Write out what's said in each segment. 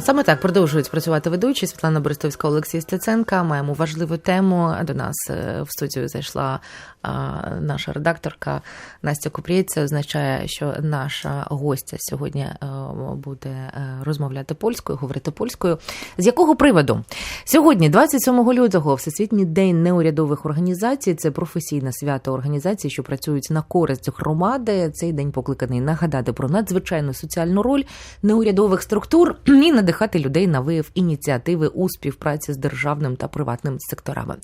Саме так продовжують працювати ведучі Світлана Борисовська, Олексій Стеценка. Маємо важливу тему. До нас е, в студію зайшла наша редакторка Настя Купрієць. Означає, що наша гостя сьогодні е, буде е, розмовляти польською, говорити польською. З якого приводу? Сьогодні, 27 лютого, Всесвітній день неурядових організацій. Це професійне свято організацій, що працюють на користь громади. Цей день покликаний нагадати про надзвичайну соціальну роль неурядових структур і надихати людей на вияв ініціативи у співпраці з державним та приватним секторами.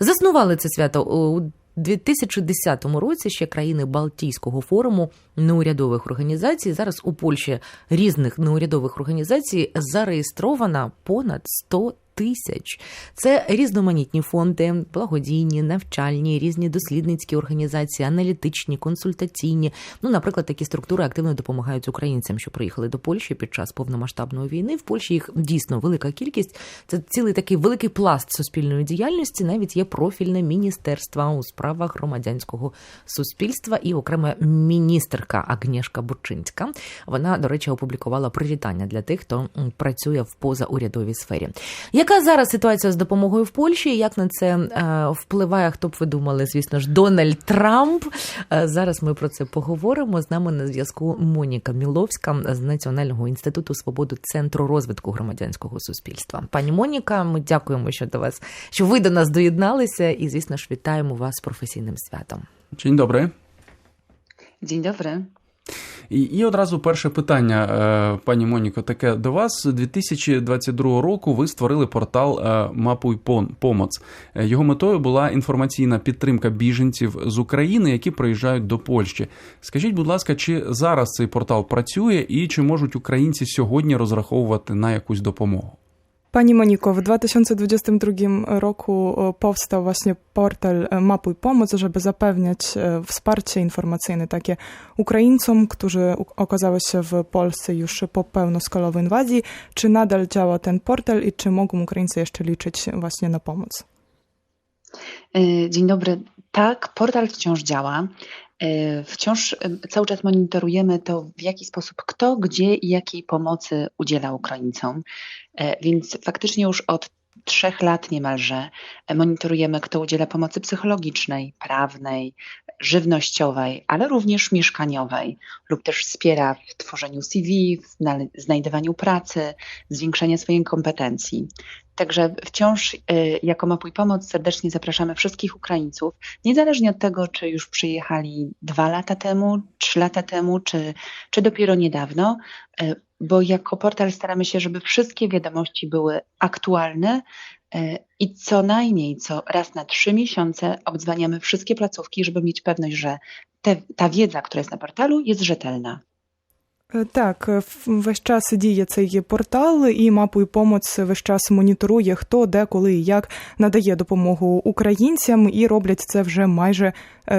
Заснували це свято у 2010 році ще країни Балтійського форуму неурядових організацій. Зараз у Польщі різних неурядових організацій зареєстровано понад 100 Тисяч це різноманітні фонди, благодійні, навчальні, різні дослідницькі організації, аналітичні, консультаційні. Ну, наприклад, такі структури активно допомагають українцям, що приїхали до Польщі під час повномасштабної війни. В Польщі їх дійсно велика кількість. Це цілий такий великий пласт суспільної діяльності. Навіть є профільне міністерство у справах громадянського суспільства і окрема міністерка Агнєшка Бурчинська. Вона, до речі, опублікувала привітання для тих, хто працює в позаурядовій сфері. Яка зараз ситуація з допомогою в Польщі? Як на це е, впливає? Хто б ви думали? Звісно ж, Дональд Трамп. Е, зараз ми про це поговоримо. З нами на зв'язку Моніка Міловська з Національного інституту свободи центру розвитку громадянського суспільства. Пані Моніка, ми дякуємо, що до вас, що ви до нас доєдналися, і звісно ж вітаємо вас з професійним святом. Dzień dobry. Dzień dobry. І, і одразу перше питання, е, пані Моніко, таке до вас. 2022 року ви створили портал е, Мапуй Помоц. Е, Його метою була інформаційна підтримка біженців з України, які приїжджають до Польщі. Скажіть, будь ласка, чи зараз цей портал працює і чи можуть українці сьогодні розраховувати на якусь допомогу? Pani Moniko, w 2022 roku powstał właśnie portal Mapuj Pomoc, żeby zapewniać wsparcie informacyjne takie Ukraińcom, którzy okazały się w Polsce już po pełnoskalowej inwazji. Czy nadal działa ten portal i czy mogą Ukraińcy jeszcze liczyć właśnie na pomoc? Dzień dobry. Tak, portal wciąż działa. Wciąż cały czas monitorujemy to, w jaki sposób kto, gdzie i jakiej pomocy udziela Ukraińcom. Więc faktycznie już od trzech lat niemalże monitorujemy, kto udziela pomocy psychologicznej, prawnej, żywnościowej, ale również mieszkaniowej, lub też wspiera w tworzeniu CV, w znajdywaniu pracy, zwiększania swojej kompetencji. Także wciąż jako Mapuj Pomoc serdecznie zapraszamy wszystkich Ukraińców, niezależnie od tego, czy już przyjechali dwa lata temu, trzy lata temu, czy, czy dopiero niedawno, bo jako portal staramy się, żeby wszystkie wiadomości były aktualne i co najmniej co raz na trzy miesiące obdzwaniamy wszystkie placówki, żeby mieć pewność, że te, ta wiedza, która jest na portalu, jest rzetelna. Так, весь час діє цей портал, і мапою помоц весь час моніторує, хто, де, коли і як надає допомогу українцям, і роблять це вже майже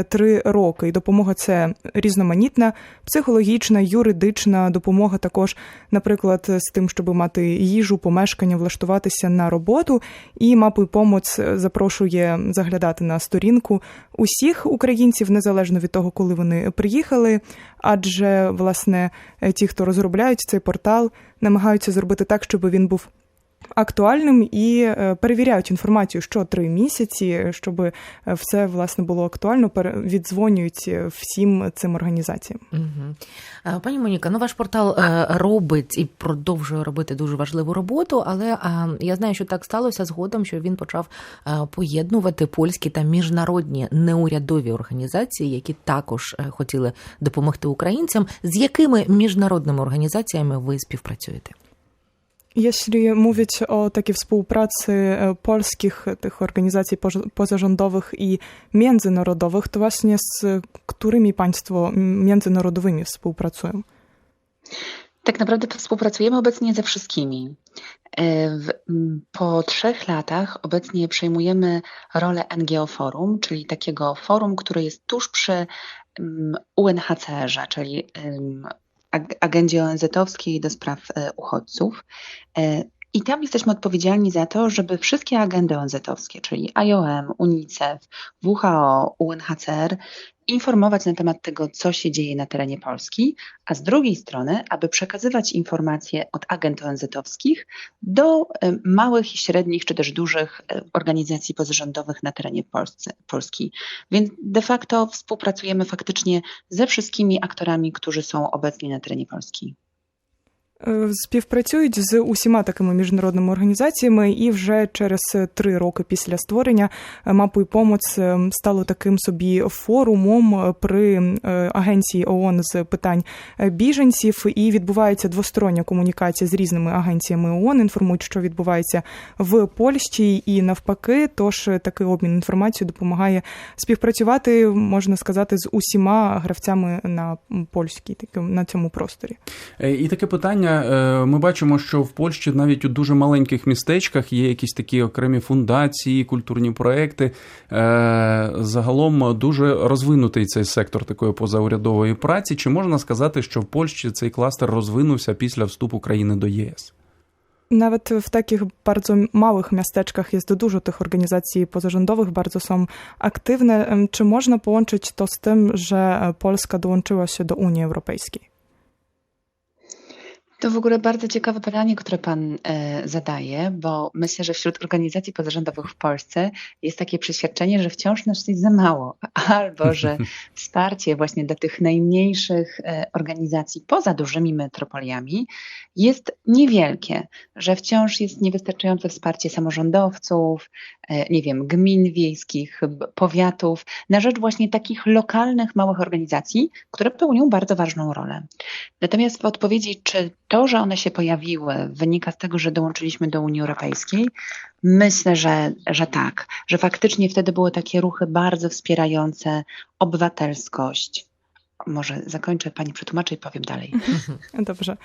три роки. І допомога це різноманітна, психологічна, юридична допомога також, наприклад, з тим, щоб мати їжу, помешкання, влаштуватися на роботу. І мапою помоц запрошує заглядати на сторінку усіх українців, незалежно від того, коли вони приїхали. Адже власне ті, хто розробляють цей портал, намагаються зробити так, щоб він був актуальним і перевіряють інформацію що три місяці, щоб все власне було актуально. віддзвонюють всім цим організаціям. Угу. Пані Моніка, ну ваш портал робить і продовжує робити дуже важливу роботу, але я знаю, що так сталося згодом, що він почав поєднувати польські та міжнародні неурядові організації, які також хотіли допомогти українцям. З якими міжнародними організаціями ви співпрацюєте? Jeśli mówić o takiej współpracy polskich tych organizacji pozarządowych i międzynarodowych, to właśnie z którymi państwo międzynarodowymi współpracują? Tak naprawdę współpracujemy obecnie ze wszystkimi. Po trzech latach obecnie przejmujemy rolę NGO Forum, czyli takiego forum, które jest tuż przy UNHCR-ze, czyli agendzie ONZ-owskiej do spraw uchodźców. I tam jesteśmy odpowiedzialni za to, żeby wszystkie agendy ONZ-owskie, czyli IOM, UNICEF, WHO, UNHCR informować na temat tego, co się dzieje na terenie Polski, a z drugiej strony, aby przekazywać informacje od agentów ONZ-owskich do e, małych i średnich, czy też dużych e, organizacji pozarządowych na terenie Polsce, Polski. Więc de facto współpracujemy faktycznie ze wszystkimi aktorami, którzy są obecni na terenie Polski. Е, Співпрацюють з усіма такими міжнародними організаціями, і вже через три роки після створення е, мапу і помоц е, стало таким собі форумом е, при е, агенції ООН з питань е, біженців. І відбувається двостороння комунікація з різними агенціями ООН. Інформують, що відбувається в Польщі і навпаки. Тож е, такий обмін інформацією допомагає співпрацювати, можна сказати, з усіма гравцями на польській на цьому просторі. Е, І таке питання: е, ми бачимо, що в Польщі навіть у дуже маленьких містечках є якісь такі окремі фундації, культурні проекти. Е, Загалом дуже розвинутий цей сектор такої позаурядової праці. Чи можна сказати, що в Польщі цей кластер розвинувся після вступу країни до ЄС? Nawet w takich bardzo małych miasteczkach jest dużo tych organizacji pozarządowych, bardzo są aktywne. Czy można połączyć to z tym, że Polska dołączyła się do Unii Europejskiej? To w ogóle bardzo ciekawe pytanie, które Pan e, zadaje, bo myślę, że wśród organizacji pozarządowych w Polsce jest takie przeświadczenie, że wciąż nas jest za mało, albo że wsparcie właśnie dla tych najmniejszych e, organizacji poza dużymi metropoliami jest niewielkie, że wciąż jest niewystarczające wsparcie samorządowców, nie wiem, gmin wiejskich, powiatów, na rzecz właśnie takich lokalnych, małych organizacji, które pełnią bardzo ważną rolę. Natomiast w odpowiedzi, czy to, że one się pojawiły, wynika z tego, że dołączyliśmy do Unii Europejskiej, myślę, że, że tak, że faktycznie wtedy były takie ruchy bardzo wspierające obywatelskość. Może zakończę, pani przetłumaczy i powiem dalej. Добре.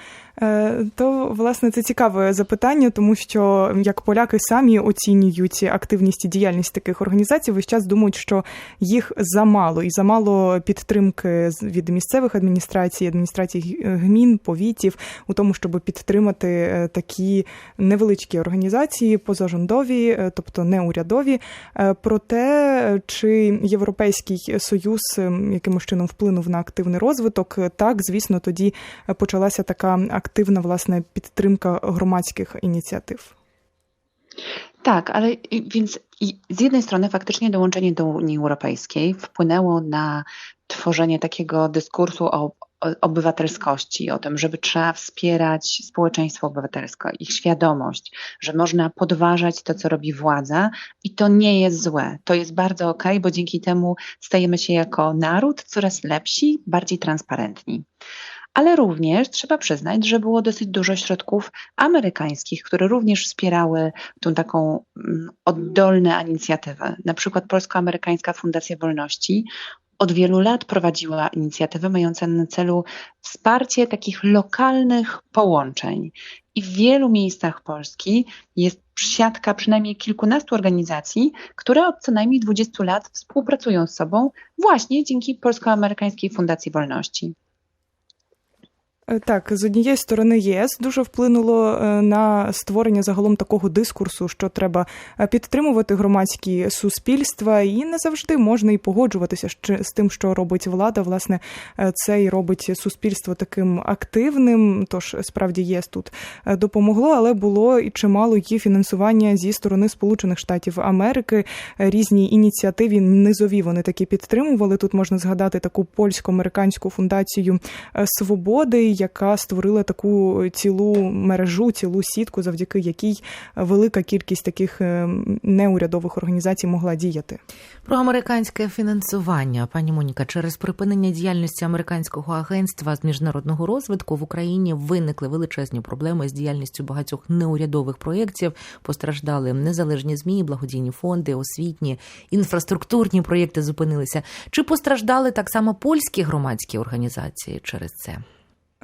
То, власне, це цікаве запитання, тому що як поляки самі оцінюють активність і діяльність таких організацій, весь час думають, що їх замало, і замало підтримки від місцевих адміністрацій, адміністрацій гмін, повітів у тому, щоб підтримати такі невеличкі організації, позажондові, тобто неурядові. Проте, чи Європейський Союз якимось чином вплинув на активний розвиток, так, звісно, тоді почалася така активна власне підтримка громадських ініціатив. Tak, ale więc z jednej strony faktycznie dołączenie do Unii Europejskiej wpłynęło na tworzenie takiego dyskursu o o obywatelskości, o tym, żeby trzeba wspierać społeczeństwo obywatelskie, ich świadomość, że można podważać to, co robi władza i to nie jest złe. To jest bardzo okej, bo dzięki temu stajemy się jako naród coraz lepsi, bardziej transparentni ale również trzeba przyznać, że było dosyć dużo środków amerykańskich, które również wspierały tą taką mm, oddolne inicjatywę. Na przykład Polsko-Amerykańska Fundacja Wolności od wielu lat prowadziła inicjatywę mającą na celu wsparcie takich lokalnych połączeń. I w wielu miejscach Polski jest siatka przynajmniej kilkunastu organizacji, które od co najmniej 20 lat współpracują z sobą właśnie dzięki Polsko-Amerykańskiej Fundacji Wolności. Е, Так, з однієї сторони, ЄС дуже вплинуло е, на створення загалом такого дискурсу, що треба е, підтримувати громадські суспільства, і не завжди можна і погоджуватися з тим, що робить влада. Власне, це і робить суспільство таким активним. Тож справді ЄС тут допомогло, але було і чимало її фінансування зі сторони Сполучених Штатів Америки. Різні ініціативи низові вони такі підтримували. Тут можна згадати таку польсько-американську фундацію свободи, яка створила таку цілу мережу, цілу сітку, завдяки якій велика кількість таких е, неурядових організацій могла діяти. Про американське фінансування, пані Моніка, через припинення діяльності американського агентства з міжнародного розвитку в Україні виникли величезні проблеми з діяльністю багатьох неурядових проєктів. Постраждали незалежні змі, благодійні фонди, освітні, інфраструктурні проєкти зупинилися. Чи постраждали так само польські громадські організації через це?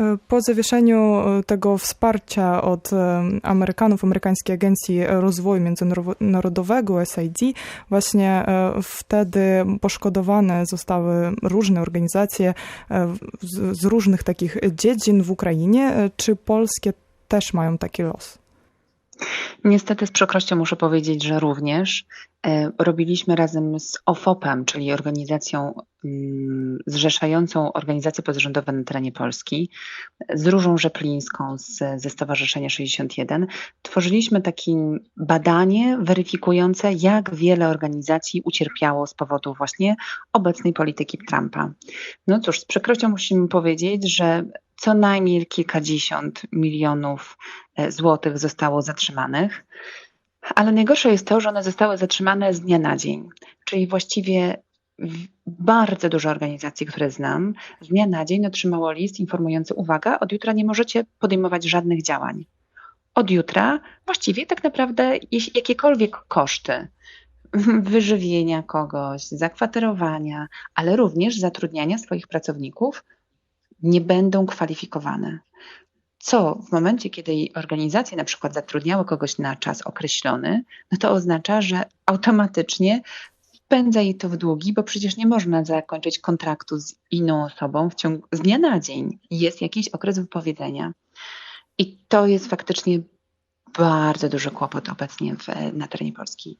E, Po zawieszeniu e, tego wsparcia od e, Amerykanów, Amerykańskiej Agencji Rozwoju Międzynarodowego, SID, właśnie wtedy poszkodowane zostały różne organizacje z, różnych takich dziedzin w Ukrainie. Czy polskie też mają taki los? Niestety z przykrością muszę powiedzieć, że również. E, robiliśmy razem z OFOP-em, czyli organizacją mm, zrzeszającą organizacje pozarządowe na terenie Polski, z Różą Rzeplińską z, ze Stowarzyszenia 61. Tworzyliśmy takie badanie weryfikujące, jak wiele organizacji ucierpiało z powodu właśnie obecnej polityki Trumpa. No cóż, z przykrością musimy powiedzieć, że co najmniej kilkadziesiąt milionów e, złotych zostało zatrzymanych. Ale najgorsze jest to, że one zostały zatrzymane z dnia na dzień. Czyli właściwie bardzo dużo organizacji, które znam, z dnia na dzień otrzymało list informujący: Uwaga, od jutra nie możecie podejmować żadnych działań. Od jutra właściwie tak naprawdę jakiekolwiek koszty wyżywienia kogoś, zakwaterowania, ale również zatrudniania swoich pracowników nie będą kwalifikowane Co w momencie, kiedy organizacje na przykład zatrudniały kogoś na czas określony, no to oznacza, że automatycznie wpędza jej to w długi, bo przecież nie można zakończyć kontraktu z inną osobą w ciągu z dnia na dzień. Jest jakiś okres wypowiedzenia. I to jest faktycznie bardzo duży kłopot obecnie w, na terenie Polski.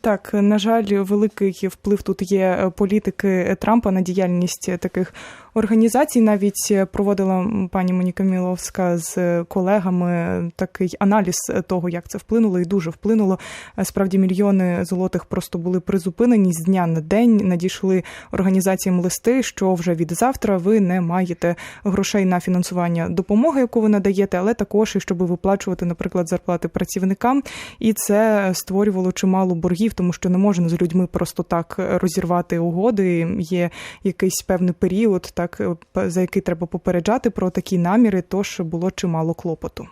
Так, на жаль, великий вплив тут є політики Трампа на діяльність таких організацій. Навіть проводила пані Моніка Міловська з колегами такий аналіз того, як це вплинуло, і дуже вплинуло. Справді, мільйони золотих просто були призупинені з дня на день. Надійшли організаціям листи, що вже від завтра ви не маєте грошей на фінансування допомоги, яку ви надаєте, але також і щоб виплачувати, наприклад, зарплати працівникам. І це створювало чимало боргів, тому що не можна з людьми просто так розірвати угоди. Є якийсь певний період, так за який треба попереджати про такі наміри. Тож було чимало клопоту.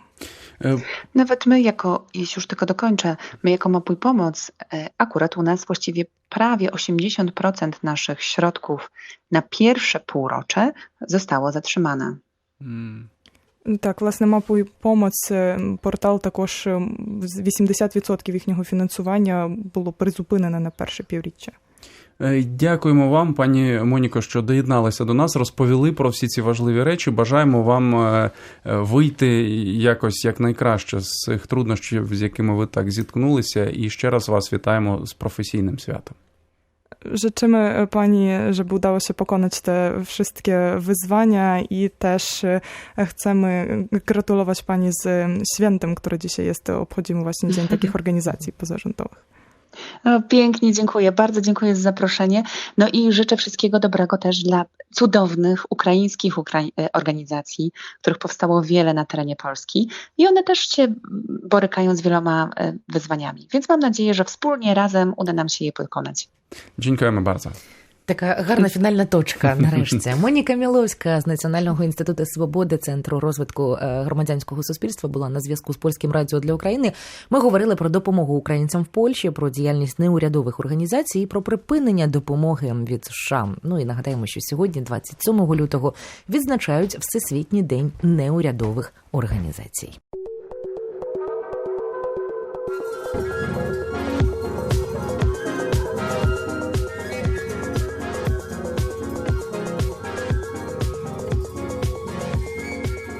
Е, Nawet my, jako, jeśli już tylko dokończę, my jako Mapuj Pomoc, e, akurat u nas właściwie prawie 80% naszych środków na pierwsze półrocze zostało zatrzymane. м, Так, власне, мапою помоц портал також ем, 80% їхнього фінансування було призупинено на перше півріччя. Е, Дякуємо вам, пані Моніко, що доєдналися до нас, розповіли про всі ці важливі речі. Бажаємо вам е, е, вийти якось якнайкраще з цих труднощів, з якими ви так зіткнулися. І ще раз вас witaємо з професійним святом. Życzymy Pani, żeby udało się pokonać te wszystkie wyzwania i też e, chcemy gratulować Pani z świętem, które dzisiaj jest. Obchodzimy właśnie Dzień takich organizacji pozarządowych. No, pięknie, dziękuję. Bardzo dziękuję za zaproszenie. No i życzę wszystkiego dobrego też dla cudownych ukraińskich e, organizacji, których powstało wiele na terenie Polski i one też się borykają z wieloma e, wyzwaniami. Więc mam nadzieję, że wspólnie, razem uda nam się je pokonać. Dziękujemy bardzo. Така гарна фінальна точка. Нарешті Моніка Міловська з Національного інституту свободи Центру розвитку е, громадянського суспільства була на зв'язку з польським радіо для України. Ми говорили про допомогу українцям в Польщі, про діяльність неурядових організацій, і про припинення допомоги від США. Ну і нагадаємо, що сьогодні, 27 лютого, відзначають Всесвітній день неурядових організацій.